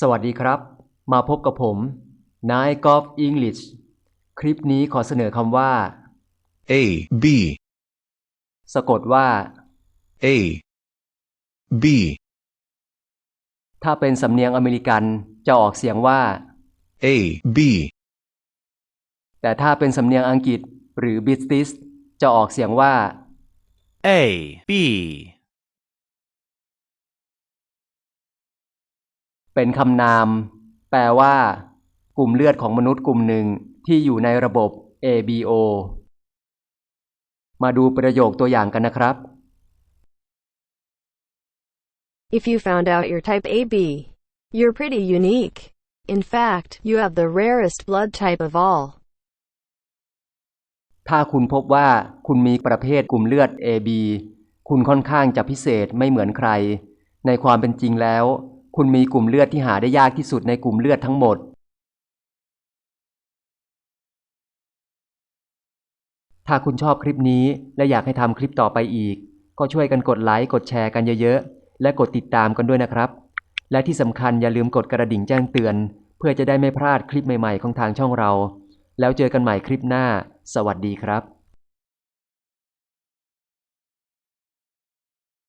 สวัสดีครับ มาพบกับผมนายกอล์ฟอังกฤษคลิปนี้ขอเสนอคำว่า A B สะกดว่า A B ถ้าเป็นสำเนียงอเมริกันจะออกเสียงว่า A B แต่ถ้าเป็นสำเนียงอังกฤษหรือบิสติสจะออกเสียงว่า A B เป็นคำนาม แปลว่า กลุ่มเลือดของมนุษย์กลุ่มหนึ่งที่อยู่ในระบบ ABO มาดูประโยคตัวอย่างกันนะครับ If you found out you're type AB, you're pretty unique. In fact, you have the rarest blood type of all. ถ้าคุณพบว่าคุณมีประเภทกลุ่มเลือด AB คุณค่อนข้างจะพิเศษไม่เหมือนใคร ในความเป็นจริงแล้ว คุณมีกลุ่มเลือดที่หาได้ยากที่สุดในกลุ่มเลือดทั้งหมด ถ้าคุณชอบคลิปนี้และอยากให้ทำคลิปต่อไปอีก ก็ช่วยกันกดไลค์กดแชร์กันเยอะๆ และกดติดตามกันด้วยนะครับ และที่สำคัญอย่าลืมกดกระดิ่งแจ้งเตือน เพื่อจะได้ไม่พลาดคลิปใหม่ๆของทางช่องเรา แล้วเจอกันใหม่คลิปหน้า สวัสดีครับ